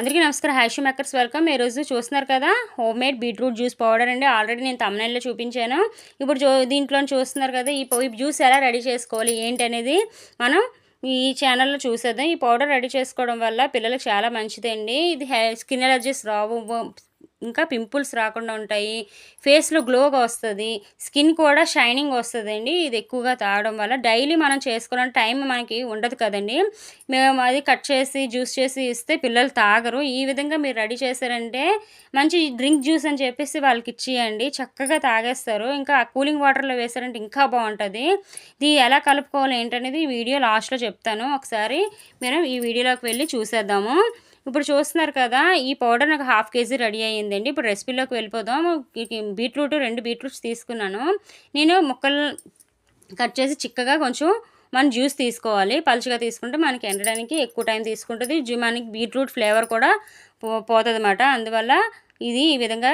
అందరికీ నమస్కారం. హ్యాషీ మేకర్స్ వెల్కమ్. ఈరోజు చూస్తున్నారు కదా home made beetroot juice powder అండి. ఆల్రెడీ నేను తమిళనాడులో చూపించాను. ఇప్పుడు దీంట్లో చూస్తున్నారు కదా ఈ జ్యూస్ ఎలా రెడీ చేసుకోవాలి ఏంటి అనేది మనం ఈ ఛానల్లో చూసేద్దాం. ఈ పౌడర్ రెడీ చేసుకోవడం వల్ల పిల్లలకు చాలా మంచిదండి. ఇది స్కిన్ ఎలర్జీస్ రావు ఇంకా పింపుల్స్ రాకుండా ఉంటాయి. ఫేస్లో గ్లోగా వస్తుంది. స్కిన్ కూడా షైనింగ్ వస్తుందండి. ఇది ఎక్కువగా తాగడం వల్ల డైలీ మనం చేసుకోవడానికి టైం మనకి ఉండదు కదండి. మేము అది కట్ చేసి జ్యూస్ చేసి ఇస్తే పిల్లలు తాగరు. ఈ విధంగా మీరు రెడీ చేశారంటే మంచి డ్రింక్ జ్యూస్ అని చెప్పేసి వాళ్ళకి ఇచ్చేయండి. చక్కగా తాగేస్తారు. ఇంకా కూలింగ్ వాటర్లో వేసారంటే ఇంకా బాగుంటుంది. ఇది ఎలా కలుపుకోవాలి ఏంటనేది వీడియో లాస్ట్లో చెప్తాను. ఒకసారి మనం ఈ వీడియోలోకి వెళ్ళి చూసేద్దాము. ఇప్పుడు చూస్తున్నారు కదా ఈ పౌడర్ నాకు హాఫ్ కేజీ రెడీ అయ్యిందండి. ఇప్పుడు రెసిపీలోకి వెళ్ళిపోదాం. బీట్రూట్ రెండు బీట్రూట్స్ తీసుకున్నాను. నేను ముక్కలు కట్ చేసి చిక్కగా కొంచెం మనం జ్యూస్ తీసుకోవాలి. పలుచగా తీసుకుంటే మనకి ఎండడానికి ఎక్కువ టైం తీసుకుంటుంది. జ్యూ మనకి బీట్రూట్ ఫ్లేవర్ కూడా పో పోతుంది అన్నమాట అందువల్ల ఇది ఈ విధంగా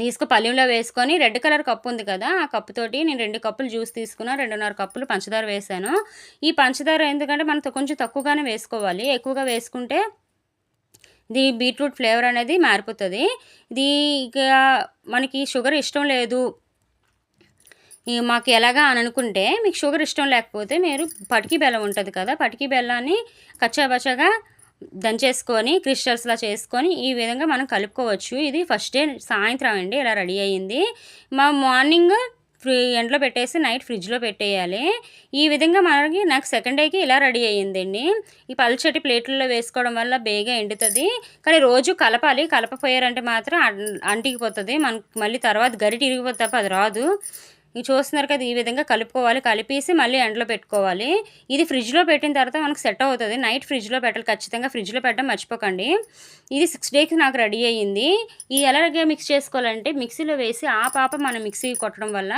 తీసుకు పల్లెంలో వేసుకొని రెడ్ కలర్ కప్పు ఉంది కదా ఆ కప్పుతోటి నేను రెండు కప్పులు జ్యూస్ తీసుకున్నా. రెండున్నర కప్పులు పంచదార వేసాను. ఈ పంచదార ఎందుకంటే మనం కొంచెం తక్కువగానే వేసుకోవాలి. ఎక్కువగా వేసుకుంటే ఇది బీట్రూట్ ఫ్లేవర్ అనేది మారిపోతుంది. ఇది ఇక మనకి షుగర్ ఇష్టం లేదు. మాకు ఎలాగా అని అనుకుంటే మీకు షుగర్ ఇష్టం లేకపోతే మీరు పటికి బెల్లం ఉంటుంది కదా పటికి బెల్లాన్ని కచ్చాబచ్చాగా దంచేసుకొని క్రిస్టల్స్లా చేసుకొని ఈ విధంగా మనం కలుపుకోవచ్చు. ఇది ఫస్ట్ డే సాయంత్రం అండి ఇలా రెడీ అయ్యింది. మా మార్నింగ్ ఫ్రీ ఎండలో పెట్టేసి నైట్ ఫ్రిడ్జ్లో పెట్టేయాలి. ఈ విధంగా మనకి నాకు సెకండ్ డేకి ఇలా రెడీ అయ్యిందండి. ఈ పల్చటి ప్లేట్లలో వేసుకోవడం వల్ల బేగా ఎండుతుంది. కానీ రోజు కలపాలి. కలపపోయారంటే మాత్రం అం- అంటికిపోతుంది మనకు మళ్ళీ తర్వాత గరి ఇరిగిపోతే తప్ప అది రాదు. ఇవి చూస్తున్నారు కదా ఈ విధంగా కలుపుకోవాలి. కలిపేసి మళ్ళీ ఎండలో పెట్టుకోవాలి. ఇది ఫ్రిడ్జ్లో పెట్టిన తర్వాత మనకు సెట్ అవుతుంది. నైట్ ఫ్రిడ్జ్లో పెట్టాలి. ఖచ్చితంగా ఫ్రిడ్జ్లో పెట్టడం మర్చిపోకండి. ఇది సిక్స్ డేకి నాకు రెడీ అయ్యింది. ఇది ఎలాగే మిక్స్ చేసుకోవాలంటే మిక్సీలో వేసి ఆ పాప మనం మిక్సీ కొట్టడం వల్ల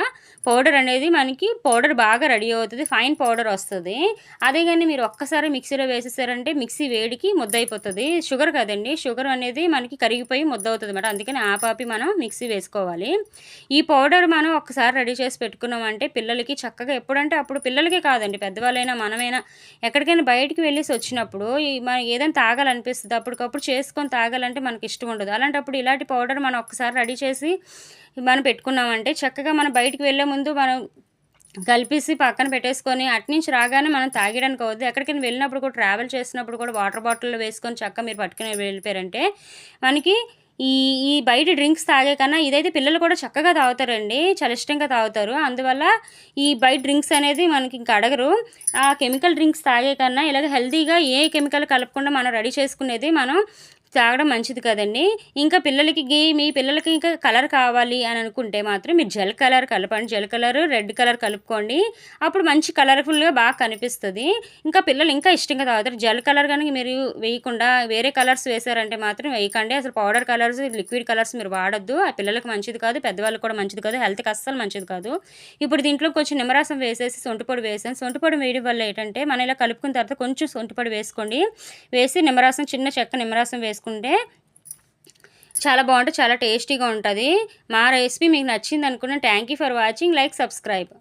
పౌడర్ అనేది మనకి పౌడర్ బాగా రెడీ అవుతుంది. ఫైన్ పౌడర్ వస్తుంది. అదే కానీ మీరు ఒక్కసారి మిక్సీలో వేసేసారంటే మిక్సీ వేడికి ముద్ద అయిపోతుంది షుగర్ కదండి. షుగర్ అనేది మనకి కరిగిపోయి ముద్ద అవుతుంది అన్నమాట అందుకని ఆ పాపి మనం మిక్సీ వేసుకోవాలి. ఈ పౌడర్ మనం ఒక్కసారి రెడీ చేసి పెట్టుకున్నామంటే పిల్లలకి చక్కగా ఎప్పుడంటే అప్పుడు పిల్లలకే కాదండి పెద్దవాళ్ళైనా మనమైనా ఎక్కడికైనా బయటికి వెళ్ళేసి వచ్చినప్పుడు మనం ఏదైనా తాగాలనిపిస్తుంది అప్పటికప్పుడు చేసుకొని తాగాలంటే మనకి ఇష్టం ఉండదు. అలాంటప్పుడు ఇలాంటి పౌడర్ మనం ఒక్కసారి రెడీ చేసి మనం పెట్టుకున్నామంటే చక్కగా మనం బయటికి వెళ్ళే ముందు మనం కలిపేసి పక్కన పెట్టేసుకొని అటు నుంచి రాగానే మనం తాగడానికి అవద్దు ఎక్కడికైనా వెళ్ళినప్పుడు కూడా ట్రావెల్ చేసినప్పుడు కూడా వాటర్ బాటిల్లో వేసుకొని చక్కగా మీరు పట్టుకుని వెళ్ళిపోయారంటే మనకి ఈ ఈ బయట డ్రింక్స్ తాగే కన్నా ఇదైతే పిల్లలు కూడా చక్కగా తాగుతారండి. చాలా ఇష్టంగా తాగుతారు. అందువల్ల ఈ బయట డ్రింక్స్ అనేది మనకి ఇంకా అడగరు. ఆ కెమికల్ డ్రింక్స్ తాగే కన్నా ఇలాగ హెల్తీగా ఏ కెమికల్ కలపకుండా మనం రెడీ చేసుకునేది మనం తాగడం మంచిది కదండి. ఇంకా పిల్లలకి గీ మీ పిల్లలకి ఇంకా కలర్ కావాలి అని అనుకుంటే మాత్రం మీరు జెల్ కలర్ కలపండి. జెల్ కలర్ రెడ్ కలర్ కలుపుకోండి. అప్పుడు మంచి కలర్ఫుల్గా బాగా కనిపిస్తుంది. ఇంకా పిల్లలు ఇంకా ఇష్టంగా తాగుతారు. జెల్ కలర్ కనుక మీరు వేయకుండా వేరే కలర్స్ వేసారంటే మాత్రం వేయకండి. అసలు పౌడర్ కలర్స్ లిక్విడ్ కలర్స్ మీరు వాడద్దు. ఆ పిల్లలకి మంచిది కాదు పెద్దవాళ్ళకి కూడా మంచిది కాదు హెల్త్కి అస్సలు మంచిది కాదు. ఇప్పుడు దీంట్లో కొంచెం నిమ్మరసం వేసేసి సొంటిపొడి వేసాను. సొంటిపొడి వేయడం వల్ల ఏంటంటే మనం ఇలా కలుపుకున్న తర్వాత కొంచెం సొంటిపొడి వేసుకోండి. వేసి నిమ్మరసం చిన్న చెక్క నిమ్మరసం చేసుకుంటే చాలా బాగుంటుంది చాలా టేస్టీగా ఉంటుంది. మా రెసిపీ మీకు నచ్చింది అనుకున్న thank you for watching like subscribe